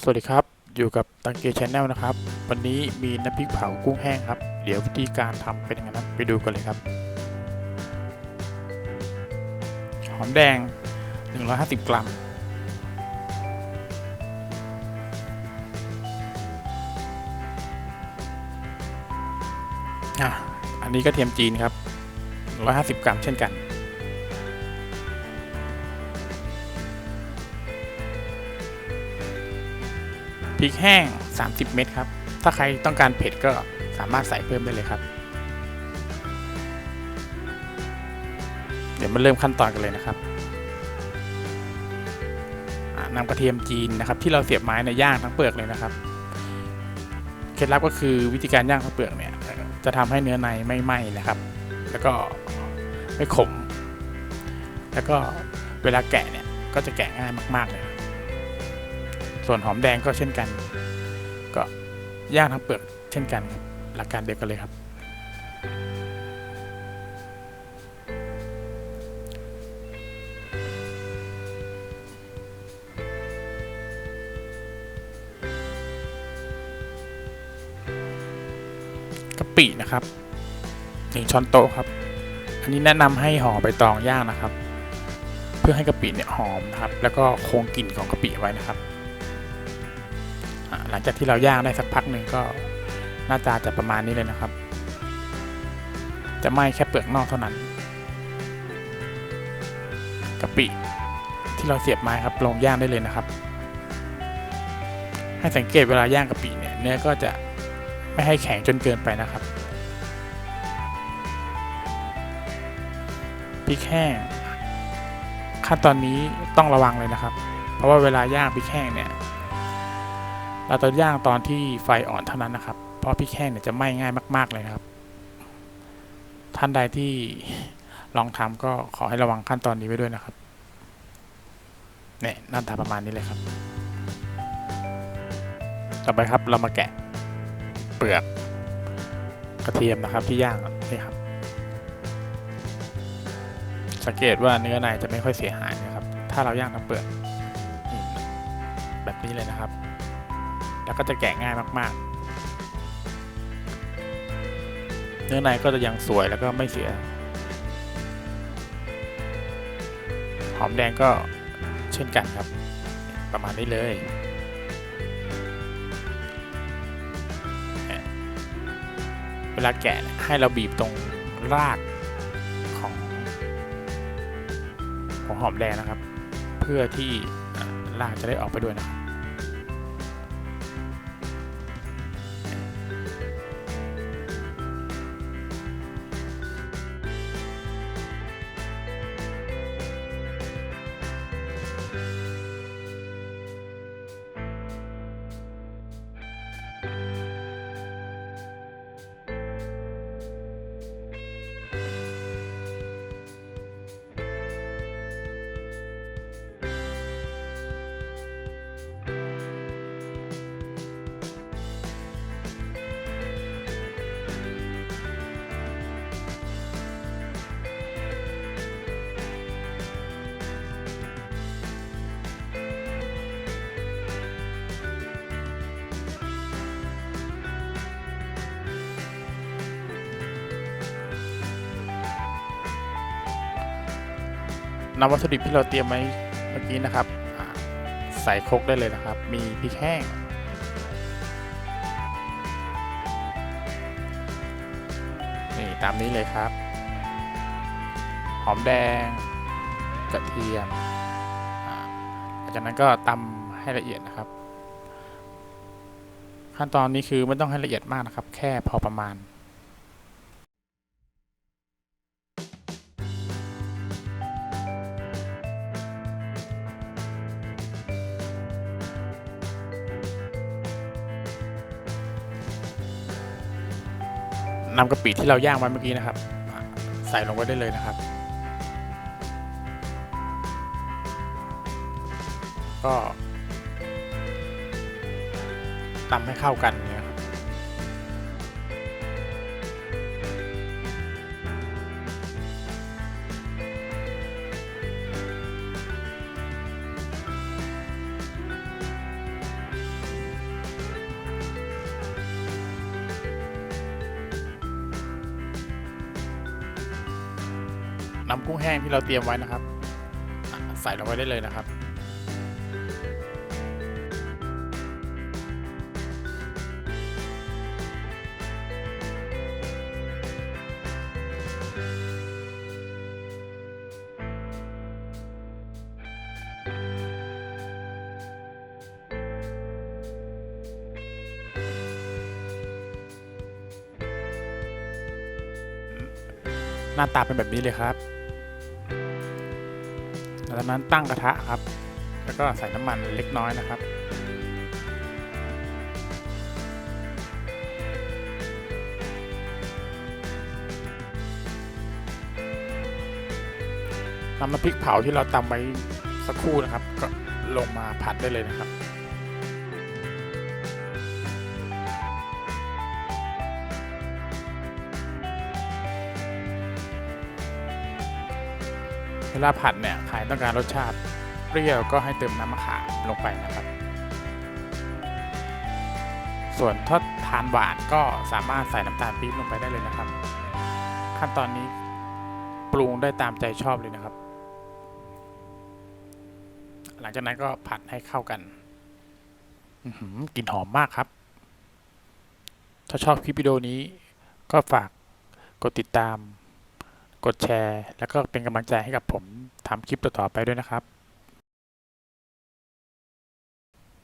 สวัสดีครับ อยู่กับตังเกชแนลนะครับ วันนี้มีน้ำพริกเผากุ้งแห้งครับ เดี๋ยววิธีการทำเป็นยังไงนะไปดูกันเลยครับ หอมแดง 150 กรัมอะอันนี้ก็เทียมจีนครับ 150 กรัมเช่นกัน พริกแห้ง 30 เม็ดครับ ถ้าใครต้องการเผ็ดก็สามารถใส่เพิ่มได้เลยครับ เดี๋ยวมาเริ่มขั้นตอนกันเลยนะครับนำกระเทียมจีนนะครับ ที่เราเสียบไม้ในยย่างทั้งเปลือกเลยนะครับ เคล็ดลับก็คือวิธีการย่างทั้งเปลือกเนี่ย จะทำให้เนื้อในไม่ไหม้นะครับ แล้วก็ไม่ขม แล้วก็เวลาแกะเนี่ยก็จะแกะง่ายมาก ๆเลย ส่วนหอมแดงก็เช่นกัน ก็ย่างทั้งเปลือกเช่นกันครับหลักการเดียวกันเลยครับ กะปินะครับหนึ่งช้อนโต๊ะครับ อันนี้แนะนำให้ห่อใบตองย่างนะครับ เพื่อให้กะปิเนี่ยหอมนะครับ แล้วก็คงกลิ่นของกะปิไว้นะครับ หลังจากที่เราย่างได้สักพักหนึ่งก็หน้าตาจะประมาณนี้เลยนะครับ จะไหม้แค่เปลือกนอกเท่านั้นกะปิที่เราเสียบไม้ครับลงย่างได้เลยนะครับ ให้สังเกตเวลาย่างกะปิเนี่ยเนื้อก็จะไม่ให้แข็งจนเกินไปนะครับพริกแห้งขั้นตอนนี้ต้องระวังเลยนะครับ เพราะว่าเวลาย่างพริกแห้งเนี่ย เราจะย่างตอนที่ไฟอ่อนเท่านั้นนะครับ เพราะพริกแห้งเนี่ยจะไหม้ง่ายมาก ๆเลยครับ ท่านใดที่ลองทำก็ขอให้ระวังขั้นตอนนี้ไว้ด้วยนะครับเนี่ยหน้าตาประมาณนี้เลยครับ ต่อไปครับเรามาแกะเปลือกกระเทียมนะครับที่ย่างนี่ครับ สังเกตว่าเนื้อในจะไม่ค่อยเสียหายนะครับ ถ้าเราย่างทั้งเปลือกแบบนี้เลยนะครับ แล้วก็จะแกะง่ายมาก ๆ เนื้อในก็จะยังสวยแล้วก็ไม่เสีย หอมแดงก็เช่นกันครับ ประมาณนี้เลยเวลาแกะให้เราบีบตรงรากของของหอมแดงนะครับ เพื่อที่รากจะได้ออกไปด้วยนะครับ นำวัตถุดิบที่เราเตรียมไว้เมื่อกี้นะครับ ใส่ครกได้เลยนะครับ มีพริกแห้ง นี่ตามนี้เลยครับ หอมแดง กระเทียมหลังจากนั้นก็ตำให้ละเอียดนะครับ ขั้นตอนนี้คือไม่ต้องให้ละเอียดมากนะครับ แค่พอประมาณ นำกะปิที่เราย่างไว้เมื่อกี้นะครับ ใส่ลงไปได้เลยนะครับ ก็ตำให้เข้ากัน น้ำกุ้งแห้งที่เราเตรียมไว้นะครับ ใส่ลงไปได้เลยนะครับ หน้าตาเป็นแบบนี้เลยครับหลังจากนั้นตั้งกระทะครับ แล้วก็ใส่น้ำมันเล็กน้อยนะครับ นำน้ำพริกเผาที่เราตำไว้สักครู่นะครับ ก็ลงมาผัดได้เลยนะครับ เวลาผัดเนี่ยใครต้องการรสชาติเปรี้ยวก็ให้เติมน้ำมะขามลงไปนะครับ ส่วนถ้าทานหวานก็สามารถใส่น้ำตาลปี๊บลงไปได้เลยนะครับ ขั้นตอนนี้ปรุงได้ตามใจชอบเลยนะครับ หลังจากนั้นก็ผัดให้เข้ากันกลิ่นหอมมากครับ ถ้าชอบคลิปวิดีโอนี้ก็ฝากกดติดตาม กดแชร์ แล้วก็เป็นกำลังใจให้กับผมทำคลิปต่อๆไปด้วยนะครับ